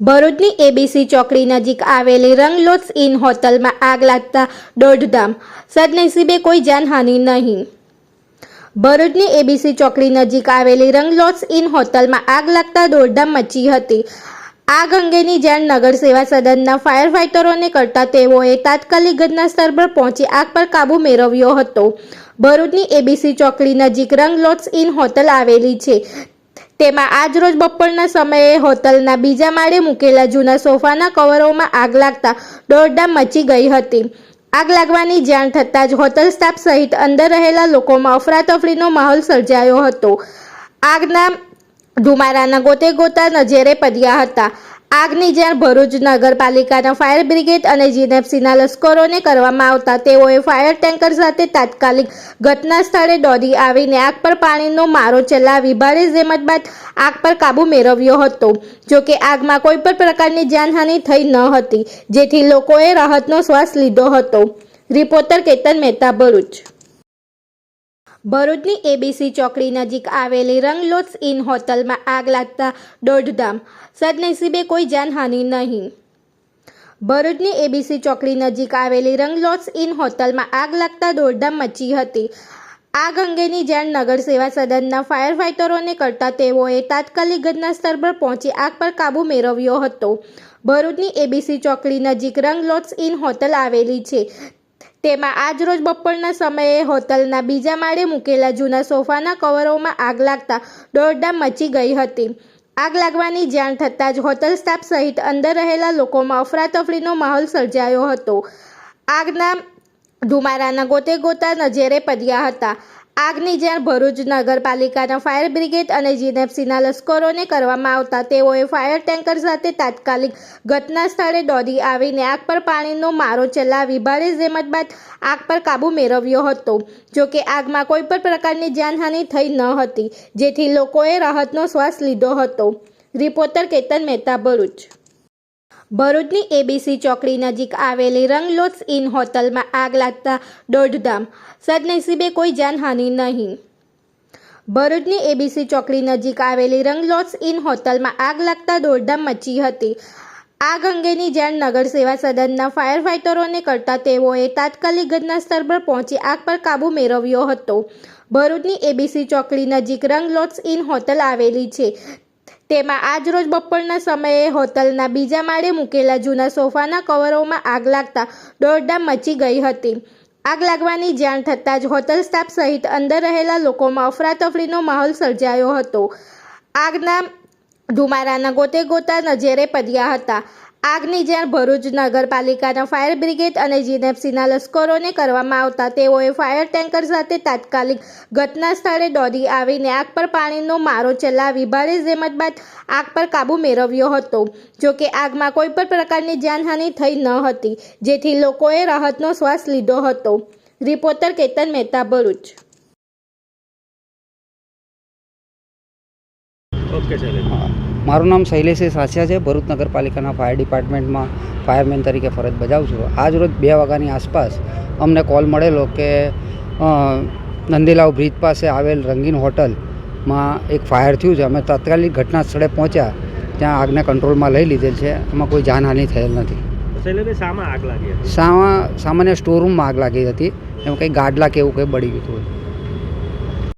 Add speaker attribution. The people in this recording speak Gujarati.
Speaker 1: ભરૂચની એબીસી ચોકડી નજીક આવેલી રંગલોટ્સ ઇન હોટલમાં આગ લાગતા દોઢધામ સદનસીબે કોઈ જાનહાનિ નહીં. ભરૂચની એબીસી ચોકડી નજીક આવેલી રંગલોટ્સ ઇન હોટલમાં આગ લાગતા દોઢધામ મચી હતી. આગ અંગેની જાણ નગર સેવા સદનના ફાયર ફાઇટરોને કરતા તેઓએ તાત્કાલિક ઘટના સ્થળ પર પહોંચી આગ પર કાબૂ મેળવ્યો હતો. ભરૂચની એબીસી ચોકડી નજીક રંગલોટ્સ ઇન હોટલ આવેલી છે. તેમાં આજરોજ બપોરના સમયે હોટલના બીજા માળે મૂકેલા જૂના સોફાના કવરોમાં આગ લાગતા દોડધામ મચી ગઈ હતી. આગ લાગવાની જાણ થતાં જ હોટલ સ્ટાફ સહિત અંદર રહેલા લોકોમાં અફરાતફરીનો માહોલ સર્જાયો હતો. આગના ધુમારાના ગોતે ગોતા નજરે પડ્યા હતા. આગની જાણ ભરૂચ નગરપાલિકાના ફાયર બ્રિગેડ અને જીનેપસીના લશ્કરોને કરવામાં આવતા તેઓએ ફાયર ટેન્કર સાથે તાત્કાલિક ઘટના સ્થળે દોડી આવીને આગ પર પાણીનો મારો ચલાવી ભારે જેમત બાદ આગ પર કાબુ મેળવ્યો હતો. જોકે આગમાં કોઈ પણ પ્રકારની જાનહાનિ થઈ ન હતી, જેથી લોકોએ રાહતનો શ્વાસ લીધો હતો. રિપોર્ટર કેતન મહેતા, ભરૂચ. ભરૂચની એબીસી ચોકડી નજીક આવેલી રંગલોટ્સ ઇન હોટલમાં આગ લાગતા દોડધામ સદનસીબે કોઈ જાનહાનિ નહીં. ભરૂચની એબીસી ચોકડી નજીક આવેલી રંગલોટ્સ ઇન હોટલમાં આગ લાગતા દોડધામ મચી હતી. આગ અંગેની જાણ નગર સેવા સદનના ફાયર ફાઇટરોને કરતા તેઓએ તાત્કાલિક ઘટના સ્થળ પર પહોંચી આગ પર કાબૂ મેળવ્યો હતો. ભરૂચની એબીસી ચોકડી નજીક રંગલોટ્સ ઇન હોટલ આવેલી છે. તેમાં આજરોજ બપોરના સમયે હોટલના બીજા માળે મૂકેલા જૂના સોફાના કવરોમાં આગ લાગતા દોડધામ મચી ગઈ હતી. આગ લાગવાની જાણ થતાં જ હોટલ સ્ટાફ સહિત અંદર રહેલા લોકોમાં અફરાતફરીનો માહોલ સર્જાયો હતો. આગના ધુમારાના ગોતે ગોતા નજરે પડ્યા હતા. આગની જાણ ભરૂચ નગરપાલિકાના ફાયર બ્રિગેડ અને જીનેપસીના લશ્કરોને કરવામાં આવતા તેઓએ ફાયર ટેન્કર સાથે તાત્કાલિક ઘટના સ્થળે દોડી આવીને આગ પર પાણીનો મારો ચલાવી ભારે જેમત બાદ આગ પર કાબૂ મેળવ્યો હતો. જોકે આગમાં કોઈ પણ પ્રકારની જાનહાનિ થઈ ન હતી, જેથી લોકોએ રાહતનો શ્વાસ લીધો હતો. રિપોર્ટર કેતન મહેતા, ભરૂચ. ભરૂચની એબીસી ચોકડી નજીક આવેલી રંગલોટ્સ ઇન હોટલમાં આગ લાગતા દોડધામ સદનસીબે કોઈ જાનહાનિ નહીં. ભરૂચની એબીસી ચોકડી નજીક આવેલી રંગલોટ્સ ઇન હોટલમાં આગ લાગતા દોડધામ મચી હતી. આગ અંગેની જાણ નગર સેવા સદનના ફાયર ફાઇટરોને કરતા તેઓએ તાત્કાલિક ઘટના સ્થળ પર પહોંચી આગ પર કાબૂ મેળવ્યો હતો. ભરૂચની એબીસી ચોકડી નજીક રંગલોટ્સ ઇન હોટલ આવેલી છે. તેમાં આજરોજ બપોરના સમયે હોટલના બીજા માળે મૂકેલા જૂના સોફાના કવરોમાં આગ લાગતા દોડધામ મચી ગઈ હતી. આગ લાગવાની જાણ થતાં જ હોટલ સ્ટાફ સહિત અંદર રહેલા લોકોમાં અફરાતફરીનો માહોલ સર્જાયો હતો. આગના ધુમારાના ગોતે ગોતા નજરે પડ્યા હતા. આગની જાણ ભરૂચ નગરપાલિકાના ફાયર બ્રિગેડ અને જીનેપસીના લશ્કરોને કરવામાં આવતા તેઓએ ફાયર ટેન્કર સાથે તાત્કાલિક ઘટના સ્થળે દોડી આવીને આગ પર પાણીનો મારો ચલાવી ભારે જહેમત બાદ આગ પર કાબૂ મેળવ્યો હતો. જોકે આગમાં કોઈ પણ પ્રકારની જાનહાનિ થઈ ન હતી, જેથી લોકોએ રાહતનો શ્વાસ લીધો હતો. રિપોર્ટર કેતન મહેતા, ભરૂચ.
Speaker 2: ઓકે ચાલે.
Speaker 3: હા. મારું નામ શૈલેષ સાસિયા છે ભરૂચ નગરપાલિકાના ફાયર ડિપાર્ટમેન્ટમાં ફાયરમેન તરીકે ફરજ બજાવું છું. આજ રોજ બે વાગ્યાની આસપાસ અમને કોલ મળેલો કે નંદીલાવ બ્રિજ પાસે આવેલ રંગીન હોટલમાં એક ફાયર થયું છે. અમે તાત્કાલિક ઘટના સ્થળે પહોંચ્યા. ત્યાં આગને કંટ્રોલમાં લઈ લીધેલ છે. એમાં કોઈ જાનહાનિ થયેલ નથી.
Speaker 2: શૈલેષભાઈ શામાં આગ લાગી હતી?
Speaker 3: સામા સામાન્ય સ્ટોરરૂમમાં આગ લાગી હતી. એમાં કંઈ ગાડલા કે એવું કંઈ બળી ગયું હતું.